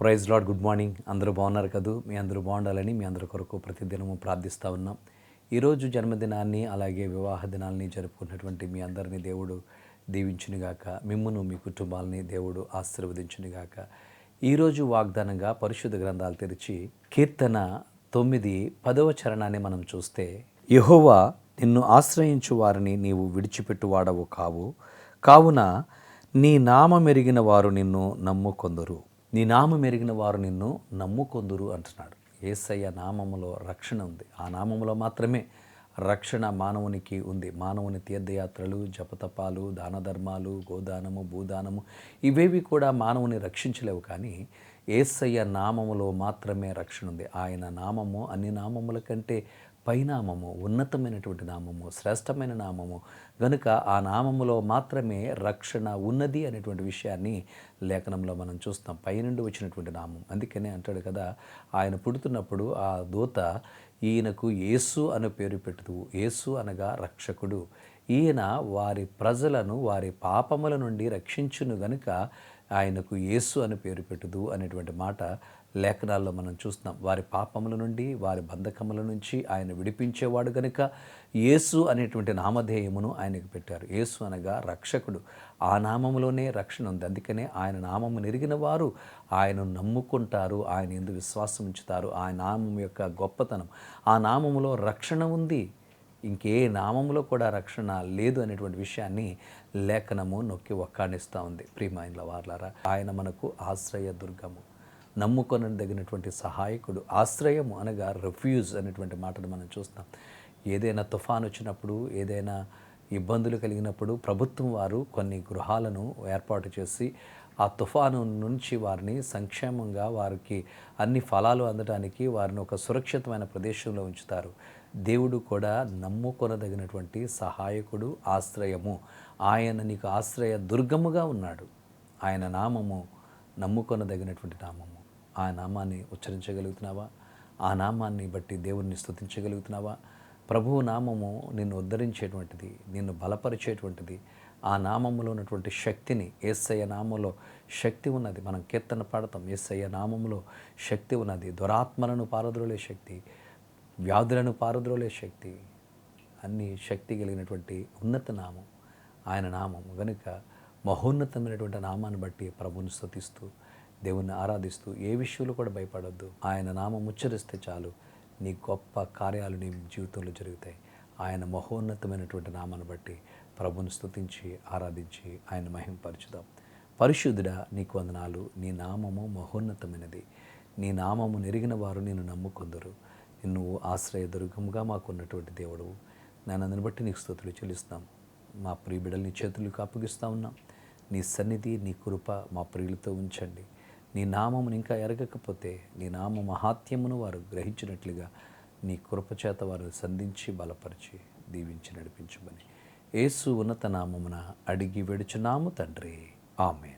Praise lord good morning. అందరూ బాగున్నారు కదూ? మీ అందరూ బాగుండాలని మీ అందరి కొరకు ప్రతిదినము ప్రార్థిస్తూ ఉన్నాం. ఈరోజు జన్మదినాన్ని అలాగే వివాహ దినాల్ని జరుపుకున్నటువంటి మీ అందరినీ దేవుడు దీవించునుగాక. మిమ్మను మీ కుటుంబాలని దేవుడు ఆశీర్వదించునుగాక. ఈరోజు వాగ్దానంగా పరిశుద్ధ గ్రంథాలు తెరిచి కీర్తన తొమ్మిది పదవ చరణాన్ని మనం చూస్తే యెహోవా నిన్ను ఆశ్రయించు వారిని నీవు విడిచిపెట్టువాడవు కావు. కావున నీ నామ మెరిగిన వారు నిన్ను నమ్ముకొందరు. నీ నామం ఎరిగిన వారు నిన్ను నమ్ముకొందురు అంటున్నాడు. ఏసయ్య నామములో రక్షణ ఉంది. ఆ నామములో మాత్రమే రక్షణ మానవునికి ఉంది. మానవుని తీర్థయాత్రలు జపతపాలు దాన ధర్మాలు గోదానము భూదానము ఇవేవి కూడా మానవుని రక్షించలేవు కానీ ఏసయ్య నామములో మాత్రమే రక్షణ ఉంది. ఆయన నామము అన్ని నామముల కంటే పైనామము ఉన్నతమైనటువంటి నామము శ్రేష్టమైన నామము. గనుక ఆ నామములో మాత్రమే రక్షణ ఉన్నది అనేటువంటి విషయాన్ని లేఖనంలో మనం చూస్తాం. పైనుండి వచ్చినటువంటి నామం. అందుకనే అంటాడు కదా ఆయన పుడుతున్నప్పుడు ఆ దూత ఈయనకు యేసు అనే పేరు పెట్టుదు యేసు అనగా రక్షకుడు. ఈయన వారి ప్రజలను వారి పాపముల నుండి రక్షించును గనుక ఆయనకు యేసు అని పేరు పెట్టుదు అనేటువంటి మాట లేఖనాల్లో మనం చూస్తున్నాం. వారి పాపముల నుండి వారి బంధకముల నుంచి ఆయన విడిపించేవాడు గనుక యేసు అనేటువంటి నామధేయమును ఆయనకు పెట్టారు. యేసు అనగా రక్షకుడు. ఆ నామములోనే రక్షణ ఉంది. అందుకనే ఆయన నామము నెరిగిన వారు ఆయనను నమ్ముకుంటారు ఆయన ఎందు విశ్వాసం ఉంచుతారు ఆ నామం యొక్క గొప్పతనం. ఆ నామములో రక్షణ ఉంది. ఇంకే నామంలో కూడా రక్షణ లేదు అనేటువంటి విషయాన్ని లేఖనము నొక్కి ఒక్కాడిస్తూ ఉంది. ప్రియమైన వార్లారా ఆయన మనకు ఆశ్రయ దుర్గము. నమ్ముకొనదగినటువంటి సహాయకుడు ఆశ్రయము అనగా రిఫ్యూజ్ అనేటువంటి మాటను మనం చూస్తాం. ఏదైనా తుఫాన్ వచ్చినప్పుడు ఏదైనా ఇబ్బందులు కలిగినప్పుడు ప్రభుత్వం వారు కొన్ని గృహాలను ఏర్పాటు చేసి ఆ తుఫాను నుంచి వారిని సంక్షేమంగా వారికి అన్ని ఫలాలు అందడానికి వారిని ఒక సురక్షితమైన ప్రదేశంలో ఉంచుతారు. దేవుడు కూడా నమ్ముకొనదగినటువంటి సహాయకుడు ఆశ్రయము. ఆయన నీకు ఆశ్రయ దుర్గముగా ఉన్నాడు. ఆయన నామము నమ్ముకొనదగినటువంటి నామము. ఆ నామాన్ని ఉచ్చరించగలుగుతున్నావా? ఆ నామాన్ని బట్టి దేవుణ్ణి స్థుతించగలుగుతున్నావా ప్రభువు నామము నిన్ను ఉద్ధరించేటువంటిది నిన్ను బలపరిచేటువంటిది. ఆ నామములో ఉన్నటువంటి శక్తిని ఏసయ్య నామంలో శక్తి ఉన్నది. మనం కీర్తన పాడతాం. ఏసయ్య నామములో శక్తి ఉన్నది. దురాత్మలను పారద్రోలే శక్తి. వ్యాధులను పారద్రోలే శక్తి అన్ని శక్తి కలిగినటువంటి ఉన్నత నామం ఆయన నామం. కనుక మహోన్నతమైనటువంటి నామాన్ని బట్టి ప్రభుని స్తుతిస్తూ దేవుణ్ణి ఆరాధిస్తూ ఏ విషయంలో కూడా భయపడొద్దు. ఆయన నామం ఉచ్చరిస్తే చాలు నీ గొప్ప కార్యాలు నీ జీవితంలో జరుగుతాయి. ఆయన మహోన్నతమైనటువంటి నామాన్ని బట్టి ప్రభుని స్తుతించి ఆరాధించి ఆయన మహింపరచుదాం. పరిశుద్ధుడా నీకు వందనాలు. నీ నామము మహోన్నతమైనది. నీ నామము నెరిగిన వారు నేను నమ్ముకుందరు. నువ్వు ఆశ్రయ దుర్గముగా మాకున్నటువంటి దేవుడు. నేను అందుని బట్టి నీకు స్థుతులు చెల్లిస్తాం మా ప్రియ బిడ్డలు నీ చేతులకు అప్పగిస్తూ ఉన్నాం. నీ సన్నిధి నీ కృప మా ప్రియులతో ఉంచండి. నీ నామమును ఇంకా ఎరగకపోతే నీ నామ మహాత్యమును వారు గ్రహించినట్లుగా నీ కృపచేత వారు సంధించి బలపరిచి దీవించి నడిపించమని. యేసు ఉన్నత నామమున అడిగి వెడుచున్నాము తండ్రి. ఆమె